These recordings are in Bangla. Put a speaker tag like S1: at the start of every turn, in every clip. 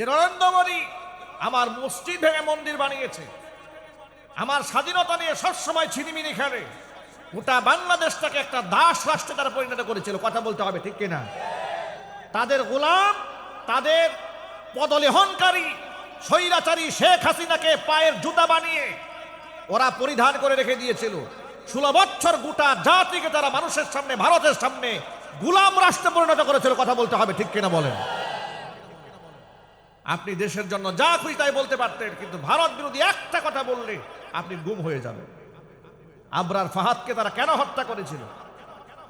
S1: যে নরেন্দ্র মোদী আমার মসজিদ ভেঙে মন্দির বানিয়েছে, আমার স্বাধীনতা নিয়ে সবসময় ছিনিমিনি খেলে, গোটা বাংলাদেশটাকে একটা দাস রাষ্ট্রে তারা পরিণত করেছিল। কথা বলতে হবে, ঠিক কিনা? তাদের গোলাম, তাদের পদলেহনকারী, স্বৈরাচারী শেখ হাসিনাকে পায়ের জুতা বানিয়ে ওরা পরিধান করে রেখে দিয়েছিল। ষোলো বছর গোটা জাতিকে তারা মানুষের সামনে, ভারতের সামনে গুলাম রাষ্ট্রে পরিণত করেছিল। কথা বলতে হবে, ঠিক কিনা বলেন? আপনি দেশের জন্য যা খুশি তাই বলতে পারতেন, কিন্তু ভারত বিরোধী একটা কথা বললে আপনি গুম হয়ে যাবেন। আবরার ফাহাদকে তারা কেন হত্যা করেছিল?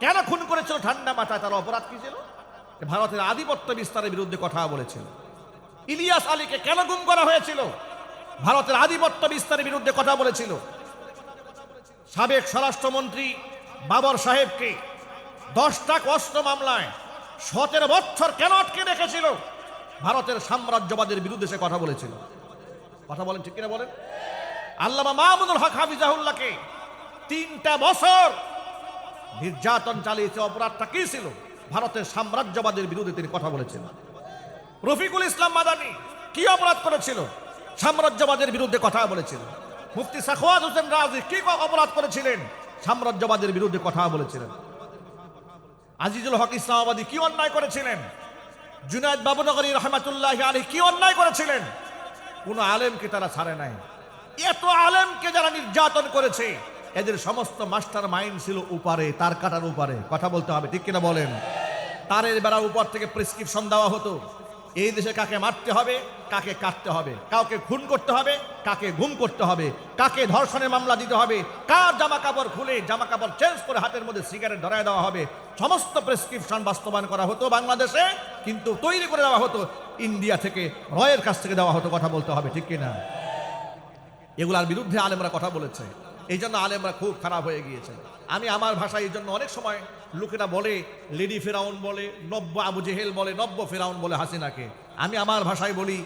S1: কেন খুন করেছিল ঠান্ডা মাথায়? তার অপরাধ কি ছিল? ভারতের আধিপত্য বিস্তারের বিরুদ্ধে কথা বলেছিল। ইলিয়াস আলীকে কেন গুম করা হয়েছিল? ভারতের আধিপত্য বিস্তারের বিরুদ্ধে কথা বলেছিল। সাবেক স্বরাষ্ট্রমন্ত্রী বাবর সাহেবকে দশটা কষ্ট মামলায় সতেরো বছর কেন আটকে রেখেছিল? ভারতের সাম্রাজ্যবাদের বিরুদ্ধে সে কথা বলেছিল। কথা বলেন ঠিক কিনা বলেন? আল্লামা মাহমুদুল হক হাফিজাহুল্লাহকে তিনটা বছর নির্যাতন চালিয়েছে, অপরাধটা কি ছিল? ভারতের সাম্রাজ্যবাদের বিরুদ্ধে তিনি কথা বলেছেন। রফিকুল ইসলাম মাদানি কি অপরাধ করেছিল? সাম্রাজ্যবাদের বিরুদ্ধে কথা বলেছিল। মুফতি সাখওয়াত হোসেন রাজি কি অপরাধ করেছিলেন? সাম্রাজ্যবাদের বিরুদ্ধে কথা বলেছিলেন। আজিজুল হক ইসলামাবাদী কি অন্যায় করেছিলেন? জুনায়দ বাবুনগরী রহমাতুল্লাহ আলী কি অন্যায় করেছিলেন? কোন আলেমকে তারা ছাড়ে নাই। এত আলেমকে যারা নির্যাতন করেছে, এদের সমস্ত মাস্টার মাইন্ড ছিল উপারে, তার কাটার উপারে। কথা বলতে হবে, ঠিক কিনা বলেন? তারের বেড়া উপর থেকে প্রেসক্রিপশন দেওয়া হতো। এই দেশে কাকে মারতে হবে? কাকে কাটতে হবে? কাউকে খুন করতে হবে, কাকে গুম করতে হবে, কাকে ধর্ষণের মামলা দিতে হবে, কার জামা কাপড় খুলে জামা কাপড় চেঞ্জ করে হাতের মধ্যে সিগারেট ধরায় দেওয়া হবে? সমস্ত প্রেসক্রিপশন বাস্তবায়ন করা হতো বাংলাদেশে, কিন্তু তৈরি করে দেওয়া হতো ইন্ডিয়া থেকে। রয়ের কাছ থেকে দেওয়া হতো কথা বলতে হবে, ঠিক কিনা? এগুলার বিরুদ্ধে আলেমরা কথা বলেছে। এই জন্য আলেমরা খুব খারাপ হয়ে গিয়েছে। আমি আমার ভাষায় এই জন্য অনেক সময় লোকেরা বলে, লেডি ফেরাউন বলে, নব্য আবু জেহেল বলে, নব্য ফেরাউন বলে হাসিনাকে। আমি আমার ভাষায় বলি,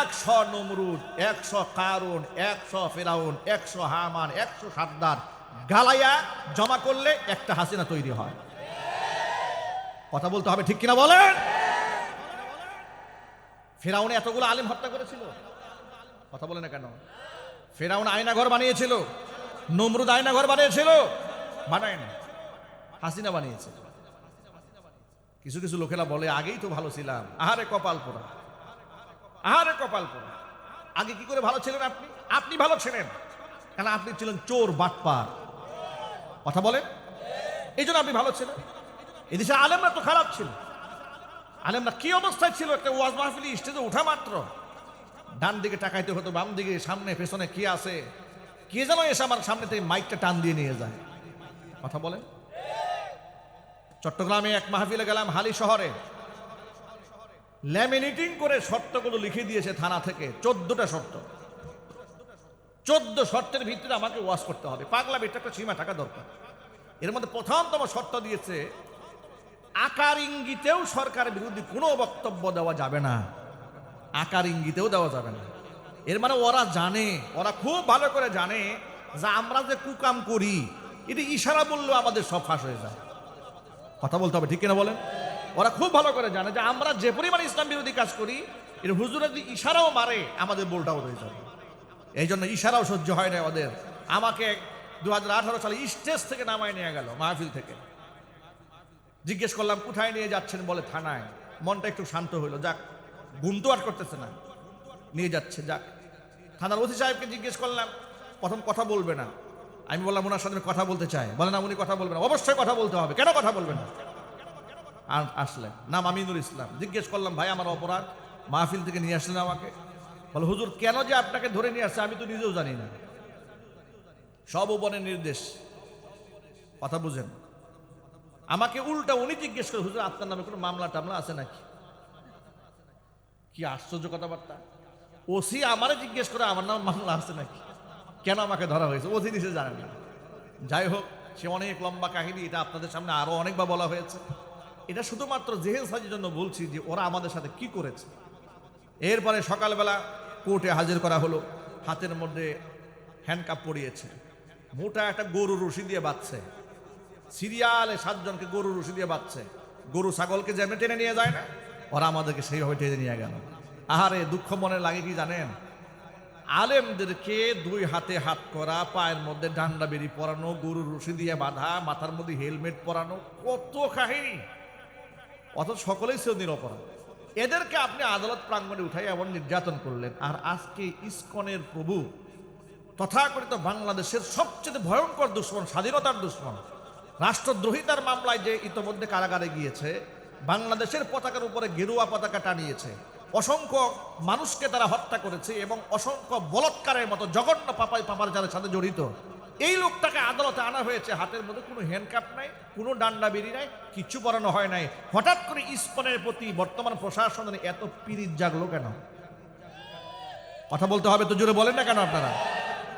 S1: একশো নমরুদ, একশো কারুন, একশো ফেরাউন, একশো হামান, একশো সাদ্দার গালাইয়া জমা করলে একটা হাসিনা তৈরি হয়। কথা বলতে হবে ঠিক কিনা বলেন? ফেরাউনে এতগুলো আলিম হত্যা করেছিল? কথা বলে না কেন? ফেরাউন আয়নাঘর বানিয়েছিল, নমরুদ আয়নাঘর বানিয়েছিল বানায় না হাসিনা বানিয়েছে কিছু কিছু লোকেরা বলে, আগেই তো ভালো ছিলাম। আহারে কপাল পোড়া। আহারে কপাল পোড়া। আগে কি করে ভালো ছিলেন আপনি? আপনি ভালো ছিলেন। কেন আপনি ছিলেন চোর বাটপার। কথা বলেন। এই জন্য আপনি ভালো ছিলেন। এদেশে আলেমরা তো খারাপ ছিল। আলেমরা কি অবস্থায় ছিল? একটা ওয়াজ মাহফিলি স্টেজে ওঠা মাত্র। ডান দিকে টাকাইতে হতো, বাম দিকে, সামনে, পেছনে কি আছে? কে যেন এসে আমার সামনে থেকে মাইকটা টান দিয়ে নিয়ে যায়। কথা বলেন। চট্টগ্রামে এক মাহফিলে গেলাম হালি শহরে। ল্যামিনেটিং করে শর্তগুলো লিখে দিয়েছে থানা থেকে, চোদ্দটা শর্ত। চোদ্দ শর্তের ভিত্তিতে আমাকে ওয়াশ করতে হবে। পাগলা বেটা একটা সীমা টাকা দরকার। এর মধ্যে প্রথমতম শর্ত দিয়েছে, আকার ইঙ্গিতেও সরকারের বিরুদ্ধে কোনো বক্তব্য দেওয়া যাবে না। আকার ইঙ্গিতেও দেওয়া যাবে না। এর মানে ওরা জানে, ওরা খুব ভালো করে জানে যে আমরা যে কুকাম করি, এটি ইশারা বললেও আমাদের সব ফাঁস হয়ে যায়। কথা বলতে হবে, ঠিক কিনা বলেন? ওরা খুব ভালো করে জানে যে আমরা যে পরিমাণ ইসলাম বিরোধী কাজ করি, এর হুজুরা যদি ইশারাও মারে, আমাদের বোলটাও হয়ে যাবে। এই জন্য ইশারাও সহ্য হয় না ওদের। আমাকে দু হাজার আঠারো সালে স্টেজ থেকে নামায় নিয়ে গেল, মাহফিল থেকে। জিজ্ঞেস করলাম, কোথায় নিয়ে যাচ্ছেন? বলে, থানায়। মনটা একটু শান্ত হইল, যাক, ঘুম তো আর করতেছে না। নিয়ে যাচ্ছে, যাক। থানার ওসি সাহেবকে জিজ্ঞেস করলাম, প্রথম কথা বলবে না। আমি বললাম, ওনার সাথে কথা বলতে চাই। বলে, না, উনি কথা বলবেন অবশ্যই কথা বলতে হবে। কেন কথা বলবেন আর নাম আমিনুল ইসলাম। জিজ্ঞেস করলাম, ভাই, আমার অপরাধ? মাহফিল থেকে নিয়ে আসলেন আমাকে? বলে, হুজুর, কেন যে আপনাকে ধরে নিয়ে আসছে আমি তো নিজেও জানি না। সব উপনের নির্দেশ। কথা বুঝেন। আমাকে উল্টা উনি জিজ্ঞেস করে, হুজুর, আপনার নামে কোনো মামলা টামলা আছে নাকি? কি আশ্চর্য কথাবার্তা। ওসি আমারে জিজ্ঞেস করে, আমার নাম মামলা আছে নাকি? কেন আমাকে ধরা হয়েছে? ওসি নিচে জানে না। যাই হোক, সে অনেক লম্বা কাহিনী, এটা আপনাদের সামনে আরও অনেকবার বলা হয়েছে। এটা শুধুমাত্র জেহেল সাজির জন্য বলছি যে ওরা আমাদের সাথে কি করেছে। এরপরে সকালবেলা কোর্টে হাজির করা হলো, হাতের মধ্যে হ্যান্ডকাপ পরিয়েছে। মোটা একটা গরু রশি দিয়ে বাঁধছে। সিরিয়ালে সাতজনকে গরু রশি দিয়ে বাঁধছে। গরু ছাগলকে যেমনি টেনে নিয়ে যায় না, ওরা আমাদেরকে সেইভাবে টেনে নিয়ে গেল। আহারে, দুঃখ মনে লাগে কি জানেন? আলেমদেরকে দুই হাতে হাত করা, পায়ের মধ্যে ডান্ডা বেরি পরানো, গরুর রশি দিয়ে বাঁধা, মাথার মধ্যে হেলমেট পরানো, কত কাহিনী! অথচ সকলেই ছিল নিরপরাধ। এদেরকে আপনি আদালত প্রাঙ্গণে উঠাই এমন নির্যাতন করলেন। আর আজকে ইস্কনের প্রভু, তথাকথিত বাংলাদেশের সবচেয়ে ভয়ঙ্কর দুশ্মন, স্বাধীনতার দুশ্মন, রাষ্ট্রদ্রোহিতার মামলায় যে ইতোমধ্যে কারাগারে গিয়েছে, বাংলাদেশের পতাকার উপরে গেরুয়া পতাকা টানিয়েছে অসংখ্য মানুষকে তারা হত্যা করেছে এবং অসংখ্য বলৎকারের মতো জঘন্য পাপাই পাপার যাদের সাথে জড়িত। এই লোকটাকে আদালতে আনা হয়েছে। হাতের মধ্যে কোনো হ্যান্ডকাপ নাই, কোনো ডান্ডা বেরি নাই, কিচ্ছু পরানো হয় নাই। হঠাৎ করে ইস্কনের প্রতি বর্তমান প্রশাসনের এত পিরিত জাগলো কেন? কথা বলতে হবে তো জোরে বলেন না কেন আপনারা?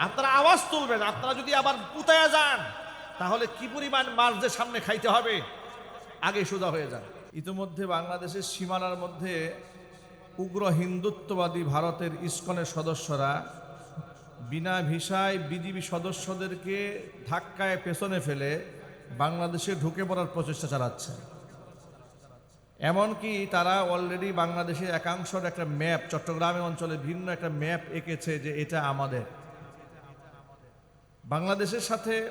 S1: আপনারা আওয়াজ তুলবেন, আপনারা যদি আবার পুতায়া যান, তাহলে কি পরিমাণ যে সামনে খাইতে হবে? আগে সোজা হয়ে যান। ইতিমধ্যে বাংলাদেশের সীমানার মধ্যে উগ্র হিন্দুত্ববাদী ভারতের ইস্কনের সদস্যরা বিনা ভিসায় বিজিবি সদস্যদেরকে ধাক্কায় পেছনে ফেলে বাংলাদেশে ঢুকে পড়ার প্রচেষ্টা চালাচ্ছে। এমনকি তারা অলরেডি বাংলাদেশের একাংশের একটা ম্যাপ চট্টগ্রামের অঞ্চলে ভিন্ন একটা ম্যাপ এঁকেছে যে এটা আমাদের। বাংলাদেশের সাথে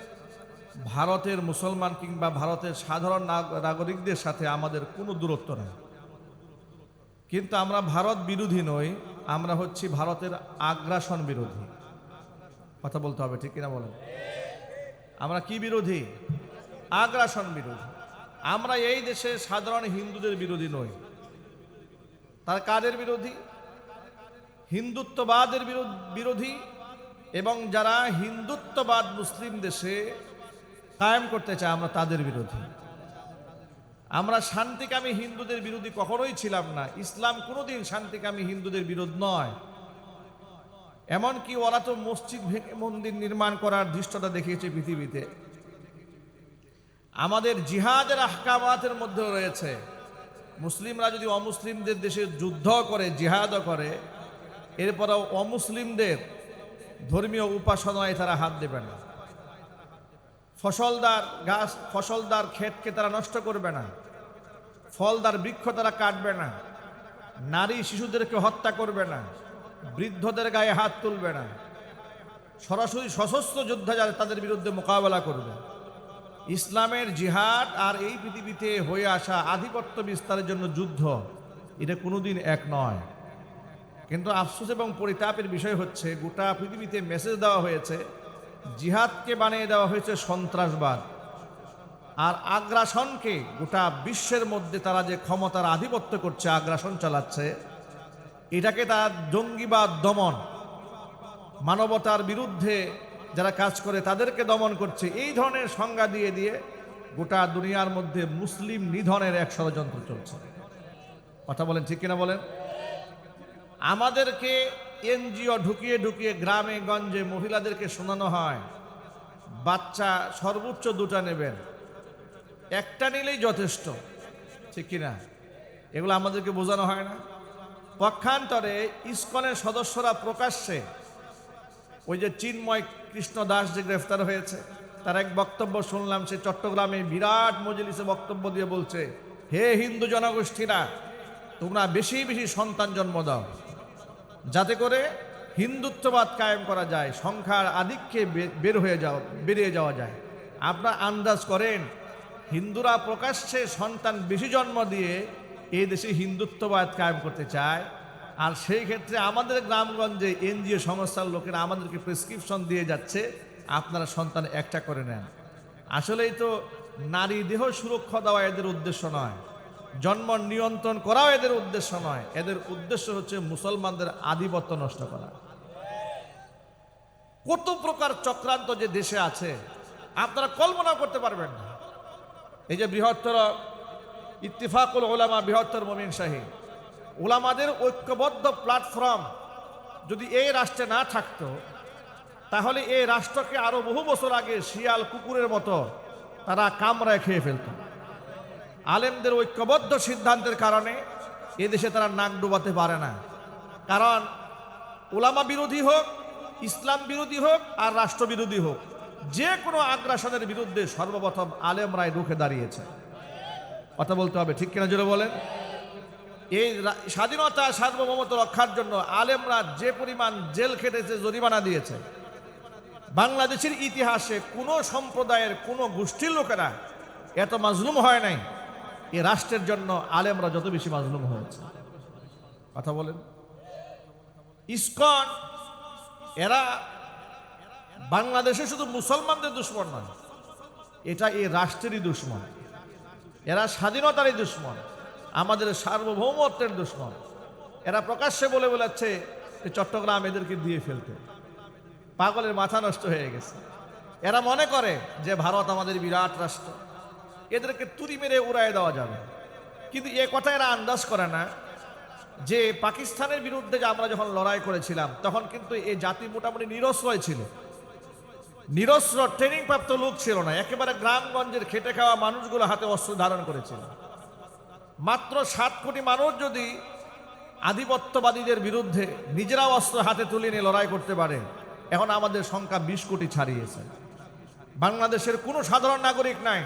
S1: ভারতের মুসলমান কিংবা ভারতের সাধারণ নাগ- নাগরিকদের সাথে আমাদের কোনো দূরত্ব নেই। কিন্তু আমরা ভারত বিরোধী নই, আমরা হচ্ছি ভারতের আগ্রাসন বিরোধী। কথা বলতে হবে, ঠিক কিনা বলেন? আমরা কি বিরোধী? আগ্রাসন বিরোধী। আমরা এই দেশে সাধারণ হিন্দুদের বিরোধী নই। তার কাদের বিরোধী? হিন্দুত্ববাদের বিরো- বিরোধী এবং যারা হিন্দুত্ববাদ মুসলিম দেশে কায়েম করতে চায়, আমরা তাদের বিরোধী। আমরা শান্তিকামী হিন্দুদের বিরোধী কখনোই ছিলাম না। ইসলাম কোনোদিন শান্তিকামী হিন্দুদের বিরোধ নয়। এমনকি ওরা তো মসজিদ ভেঙে মন্দির নির্মাণ করার দৃষ্টটা দেখিয়েছে পৃথিবীতে। আমাদের জিহাদের আহকামাতের মধ্যেও রয়েছে। মুসলিমরা যদি অমুসলিমদের দেশে যুদ্ধ করে জিহাদও করে, এরপরেও অমুসলিমদের ধর্মীয় উপাসনায় তারা হাত দেবে না। ফসলদার গাছ, ফসলদার ক্ষেতকে তারা নষ্ট করবে না। ফলদার বৃক্ষ তারা কাটবে না। নারী শিশুদেরকে হত্যা করবে না। বৃদ্ধদের গায়ে হাত তুলবে না। সরাসরি সশস্ত্র যোদ্ধা যারা, তাদের বিরুদ্ধে মোকাবেলা করবে। ইসলামের জিহাদ আর এই পৃথিবীতে হয়ে আসা আধিপত্য বিস্তারের জন্য যুদ্ধ, এটা কোনোদিন এক নয়। কিন্তু আফসোস এবং পরিতাপের বিষয় হচ্ছে, গোটা পৃথিবীতে মেসেজ দেওয়া হয়েছে, জিহাদকে বানিয়ে দেওয়া হয়েছে সন্ত্রাসবাদ। আর আগ্রাসনকে গোটা বিশ্বের মধ্যে তারা যে ক্ষমতার আধিপত্য করছে, আগ্রাসন চালাচ্ছে, এটাকে তার জঙ্গিবাদ দমন, মানবতার বিরুদ্ধে যারা কাজ করে তাদেরকে দমন করছে, এই ধরনের সংজ্ঞা দিয়ে দিয়ে গোটা দুনিয়ার মধ্যে মুসলিম নিধনের এক ষড়যন্ত্র চলছে। কথা বলেন ঠিক কিনা বলেন? আমাদেরকে এনজিও ঢুকিয়ে ঢুকিয়ে গ্রামে, গঞ্জে মহিলাদেরকে শোনানো হয়, বাচ্চা সর্বোচ্চ দুটা নেবেন। একটা নিলেই যথেষ্ট। ঠিক কিনা? এগুলো আমাদেরকে বোঝানো হয় না। পক্ষান্তরে ইস্কনের সদস্যরা প্রকাশ্যে ওই যে চিন্ময় কৃষ্ণ দাস যে গ্রেফতার হয়েছে, তার এক বক্তব্য শুনলাম, সে চট্টগ্রামে বিরাট মজলিসে বক্তব্য দিয়ে বলছে, হে হিন্দু জনগোষ্ঠীরা, তোমরা বেশি বেশি সন্তান জন্ম দাও। যাতে করে হিন্দুত্ববাদ কায়েম করা যায়, সংখ্যার আধিক্যে বের হয়ে যাওয়া বেরিয়ে যাওয়া যায়। আপনারা আন্দাজ করেন হিন্দুরা প্রকাশ্যে সন্তান বেশি জন্ম দিয়ে এই দেশে হিন্দুত্ববাদ কায়েম করতে চায়। আর সেই ক্ষেত্রে আমাদের গ্রামগঞ্জে এনজিও সংস্থার লোকেরা আমাদেরকে প্রেসক্রিপশন দিয়ে যাচ্ছে, আপনারা সন্তান একটা করে নেন। আসলেই তো নারী দেহ সুরক্ষা দেওয়া এদের উদ্দেশ্য নয়, জন্ম নিয়ন্ত্রণ করাও এদের উদ্দেশ্য নয়, এদের উদ্দেশ্য হচ্ছে মুসলমানদের আধিপত্য নষ্ট করা। কত প্রকার চক্রান্ত যে দেশে আছে, আপনারা কল্পনা করতে পারবেন না। এই যে বৃহত্তর ইত্তিফাকুল ওলামা বৃহত্তর মমিন শাহী। ওলামাদের ঐক্যবদ্ধ প্ল্যাটফর্ম যদি এই রাষ্ট্রে না থাকতো, তাহলে এই রাষ্ট্রকে আরও বহু বছর আগে শিয়াল কুকুরের মতো তারা কামড়ায় খেয়ে ফেলত। আলেমদের ঐক্যবদ্ধ সিদ্ধান্তের কারণে এদেশে তারা নাক ডুবাতে পারে না। কারণ ওলামা বিরোধী হোক, ইসলাম বিরোধী হোক আর রাষ্ট্রবিরোধী হোক যে কোনো আগ্রাসনের বিরুদ্ধে সর্বপ্রথম আলেমরাই রুখে দাঁড়িয়েছে। কথা বলতে হবে, ঠিক কিনা জোরে বলেন? এই স্বাধীনতা, সার্বভৌমত্ব রক্ষার জন্য আলেমরা যে পরিমাণ জেল খেটেছে, জরিমানা দিয়েছে, বাংলাদেশের ইতিহাসে কোনো সম্প্রদায়ের কোনো গোষ্ঠীর লোকেরা এত মাজলুম হয় নাই। এ রাষ্ট্রের জন্য আলেমরা যত বেশি মাজলুম হয়েছে। কথা বলেন। ইস্কন, এরা বাংলাদেশে শুধু মুসলমানদের দুশ্মন নয়, এটা এই রাষ্ট্রেরই দুশ্মন। এরা স্বাধীনতারই দুশ্মন, আমাদের সার্বভৌমত্বের দুশ্মন। এরা প্রকাশ্যে বলে বলেছে যে চট্টগ্রাম এদেরকে দিয়ে ফেলতে। পাগলের মাথা নষ্ট হয়ে গেছে। এরা মনে করে যে ভারত আমাদের বিরাট রাষ্ট্র। এদেরকে তুড়ি মেরে উড়াই দেওয়া যাবে। কিন্তু এ কথা এরা আন্দাজ করে না যে পাকিস্তানের বিরুদ্ধে যে আমরা যখন লড়াই করেছিলাম, তখন কিন্তু এই জাতি মোটামুটি নিরস্ত্রয় ছিল। নিরস্ত্র ট্রেনিং প্রাপ্ত লোক ছিল না, একেবারে গ্রামগঞ্জের খেটে খাওয়া মানুষগুলো হাতে অস্ত্র ধারণ করেছিল। মাত্র সাত কোটি মানুষ যদি আধিপত্যবাদীদের বিরুদ্ধে নিজেরাও অস্ত্র হাতে তুলে নিয়ে লড়াই করতে পারে, এখন আমাদের সংখ্যা বিশ কোটি ছাড়িয়েছে। বাংলাদেশের কোনো সাধারণ নাগরিক নাই,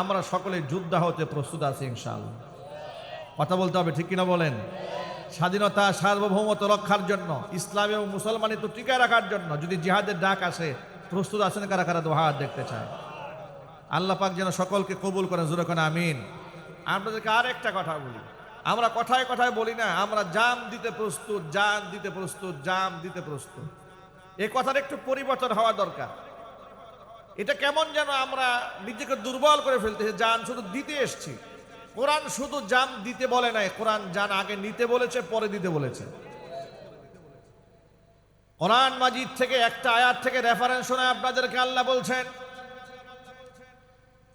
S1: আমরা সকলে যোদ্ধা হতে প্রস্তুত আছি ইনশাআল্লাহ। কথা বলতে হবে, ঠিক কিনা বলেন? স্বাধীনতা, সার্বভৌমত্ব রক্ষার জন্য, ইসলাম এবং মুসলমানি তো টিকায় রাখার জন্য, যদি জিহাদের ডাক আসে প্রস্তুত আছেন কারা কারা? দোহাত দেখতে চায়। আল্লাহ পাক যেন সকলকে কবুল করেন, জোরে কোন আমিন। আপনাদেরকে আর একটা কথা বলি। আমরা কথায় কথায় বলি না, আমরা জাম দিতে প্রস্তুত জাম দিতে প্রস্তুত জাম দিতে প্রস্তুত। এই কথার একটু পরিবর্তন হওয়া দরকার। এটা কেমন যেন আমরা নিজেকে দুর্বল করে ফেলতেছি, জান শুধু দিতে এসছি। কোরআন শুধু জান দিতে বলে নাই, কোরআন জান আগে নিতে বলেছে, পরে দিতে বলেছে। কোরআন মাজিদ থেকে একটা আয়াত থেকে রেফারেন্স শোনায় আপনাদেরকে আল্লাহ বলছেন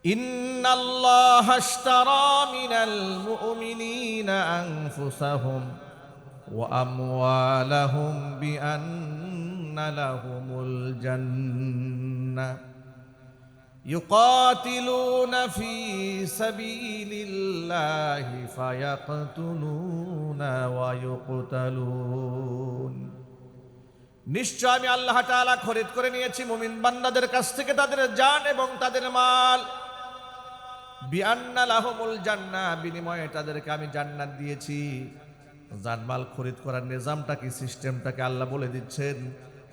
S1: إن الله اشترى من المؤمنين أنفسهم وأموالهم بأن لهم الجنة يقاتلون في سبيل الله فيقتلون ويقتلون নিশ্চয় আমি আল্লাহ তাআলা খরিদ করে নিয়েছি মুমিন বান্দাদের কাছ থেকে তাদের জান এবং তাদের মাল। বিআন্না লাহুমুল জান্নাহ, বিনিময়ে তাদেরকে আমি জান্নাত দিয়েছি। জানমাল খরিদ করার নিজামটা কি সিস্টেমটাকে আল্লাহ বলে দিচ্ছেন?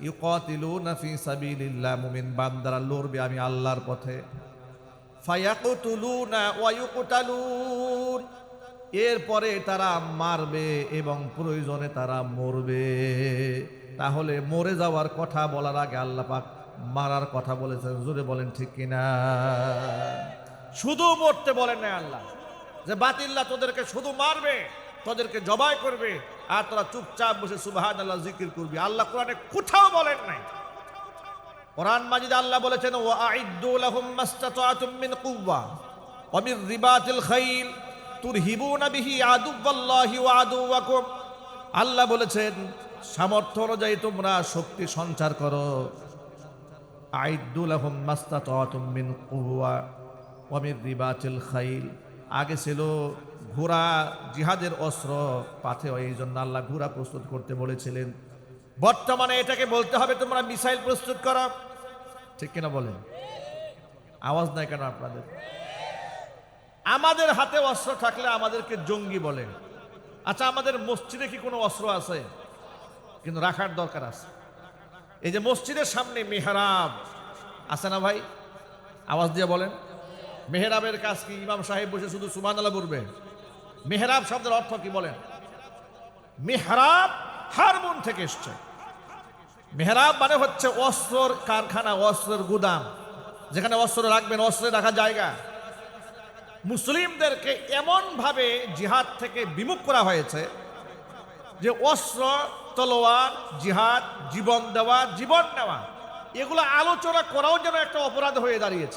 S1: ইউকাতিলুনা ফি সাবিলিল্লাহ, মুমিন বান্দারা লড়বে আমি আল্লাহর পথে। ফায়াকুতুলুনা ওয়া ইউকতালুন, এরপরে তারা মারবে এবং প্রয়োজনে তারা মরবে। তাহলে মরে যাওয়ার কথা বলার আগে আল্লাহ পাক মারার কথা বলেছেন। জোরে বলেন ঠিক কিনা? শুধু মরতে বলেন না আল্লাহ। যে বাতিল্লা তোদেরকে শুধু মারবে, তোদেরকে জবাই করবে, আর তোরা চুপচাপ বসে সুবাহান আল্লাহ জিকির করবি। আল্লাহ কোরআনে কোথাও বলেন নাই। কোরআন মাজিদ আল্লাহ বলেছেন ও আইদ্দু লাহুম মাস্তাতাতুম মিন কুওয়া ওয়া মির রিবাতিল খাইল তুরহিবুনা বিহি আদুওয়াল্লাহি ওয়া আদুওয়াকুম। আল্লাহ বলেছেন সামর্থ্য অনুযায়ী তোমরা শক্তি সঞ্চার করো। ওয়া মির খাইল। আগে ছিল ঘোড়া জিহাদের অস্ত্র পাথে এই জন্য আল্লাহ ঘোড়া প্রস্তুত করতে বলেছিলেন। বর্তমানে এটাকে বলতে হবে, তোমরা মিসাইল প্রস্তুত করো। ঠিক কিনা বলেন? আওয়াজ নাই কেন আপনাদের? আমাদের হাতে অস্ত্র থাকলে আমাদেরকে জঙ্গি বলে। আচ্ছা আমাদের মসজিদে কি কোনো অস্ত্র আছে? কিন্তু রাখার দরকার আছে। এই যে মসজিদের সামনে মেহরাব, আছে না ভাই? আওয়াজ দিয়ে বলেন। মেহরাবের কাজ কি? ইমাম সাহেব বসে শুধু সুমান আল্লাহ বলবে। মেহরাব শব্দের অর্থ কি বলেন? মেহরাব হারমোন থেকে এসছে। মেহরাব মানে হচ্ছে অস্ত্রর কারখানা, অস্ত্রের গুদাম। যেখানে অস্ত্র রাখবেন, অস্ত্রে রাখা জায়গা। মুসলিমদেরকে এমনভাবে জিহাদ থেকে বিমুখ করা হয়েছে যে অস্ত্র তলোয়ার জিহাদ জীবন দেওয়া জীবন নেওয়া। এগুলো আলোচনা করাও যেন একটা অপরাধ হয়ে দাঁড়িয়েছে।